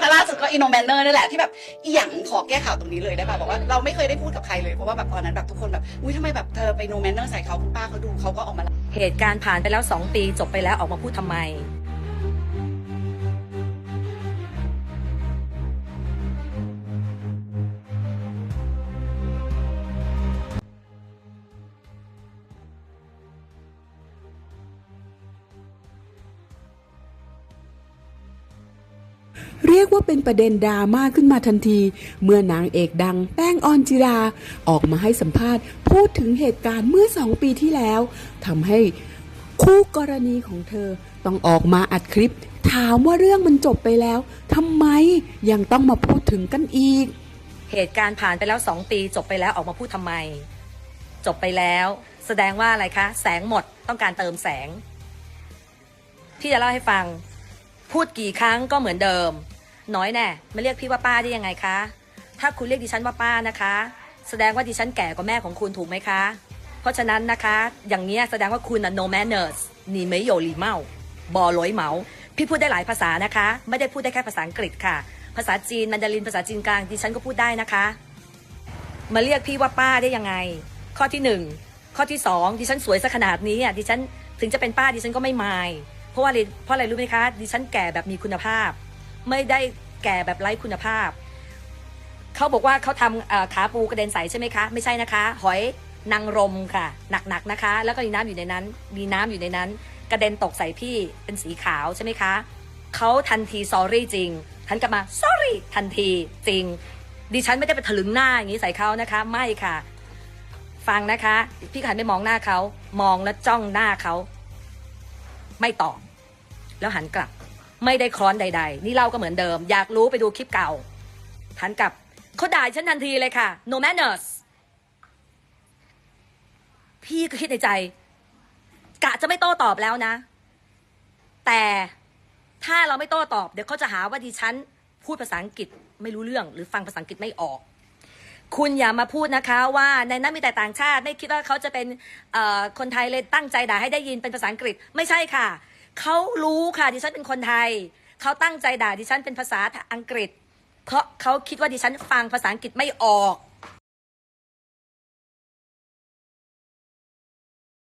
ถ้าล่าสุดก็อินโนแมนเนอร์นี่แหละที่แบบอีหยังขอแก้ข่าวตรงนี้เลยได้ป่ะบอกว่าเราไม่เคยได้พูดกับใครเลยเพราะว่าแบบตอนนั้นแบบทุกคนแบบอุ้ยทำไมแบบเธอไปโนแมนเนอร์ใส่เขาคุณป้าเขาดูเขาก็ออกมาเหตุการณ์ผ่านไปแล้วสองปีจบไปแล้วออกมาพูดทำไม เรียกว่าเป็นประเด็นดราม่าขึ้นมาทันที เมื่อนางเอกดังแป้งออนจิรา ออกมาให้สัมภาษณ์ พูดถึงเหตุการณ์เมื่อสองปีที่แล้วทำให้คู่กรณีของเธอต้องออกมาอัดคลิป ถามว่าเรื่องมันจบไปแล้วทำไมยังต้องมาพูดถึงกันอีก เหตุการณ์ผ่านไปแล้วสองปีจบไปแล้วออกมาพูดทำไม จบไปแล้ว แสดงว่าอะไรคะ แสงหมดต้องการเติมแสงพี่จะเล่าให้ฟัง พูดกี่ครั้งก็เหมือนเดิม น้อยแน่มาเรียกพี่ว่าป้าได้ยังไงคะ ถ้าคุณเรียกดิฉันว่าป้านะคะ แสดงว่าดิฉันแก่กว่าแม่ของคุณถูกไหมคะ เพราะฉะนั้นนะคะ อย่างนี้แสดงว่าคุณน่ะ no manners นี่ไม่โยลีเมาบอลอยเหมาพี่พูดได้หลายภาษานะคะ ไม่ได้พูดได้แค่ภาษาอังกฤษค่ะ ภาษาจีนมันดารินภาษาจีนกลางดิฉันก็พูดได้นะคะ มาเรียกพี่ว่าป้าได้ยังไง ข้อที่หนึ่งข้อที่สองดิฉันสวยซะขนาดนี้อะดิฉันถึงจะเป็นป้าดิฉันก็ไม่ไมาย เพราะว่าเพราะอะไรรู้ไหมคะดิฉันแก่แบบมีคุณภาพ ไม่ได้แก่แบบไร้คุณภาพเขาบอกว่าเขาทำขาปูกระเด็นใสใช่ไหมคะ ไม่ใช่นะคะ หอยนางรมค่ะ หนักๆนะคะ แล้วก็มีน้ำอยู่ในนั้น มีน้ำอยู่ในนั้น กระเด็นตกใส่พี่เป็นสีขาวใช่ไหมคะเขาทันที sorry จริงทันกลับมา sorry ทันทีจริง ดิฉันไม่ได้ไปถลึงหน้าอย่างนี้ใส่เขานะคะ ไม่ค่ะ ฟังนะคะ พี่ขันไปมองหน้าเขา มองแล้วจ้องหน้าเขา ไม่ตอบ แล้วหันกลับ ไม่ได้ค้อนใด ๆ นี่เล่าก็เหมือนเดิม อยากรู้ไปดูคลิปเก่าหันกลับเขาด่าฉันทันทีเลยค่ะ no manners พี่ก็คิดในใจ กะจะไม่โต้ตอบแล้วนะ แต่ถ้าเราไม่โต้ตอบ เดี๋ยวเขาจะหาว่าดิฉัน พูดภาษาอังกฤษไม่รู้เรื่อง หรือฟังภาษาอังกฤษไม่ออก คุณอย่ามาพูดนะคะว่าในนั้นมีแต่ต่างชาติ ไม่คิดว่าเขาจะเป็นคนไทยเลยตั้งใจด่าให้ได้ยินเป็นภาษาอังกฤษไม่ใช่ค่ะ เขารู้ค่ะดิฉันเป็นคนไทย เขาตั้งใจด่าดิฉันเป็นภาษาอังกฤษ เพราะเขาคิดว่าดิฉันฟังภาษาอังกฤษไม่ออก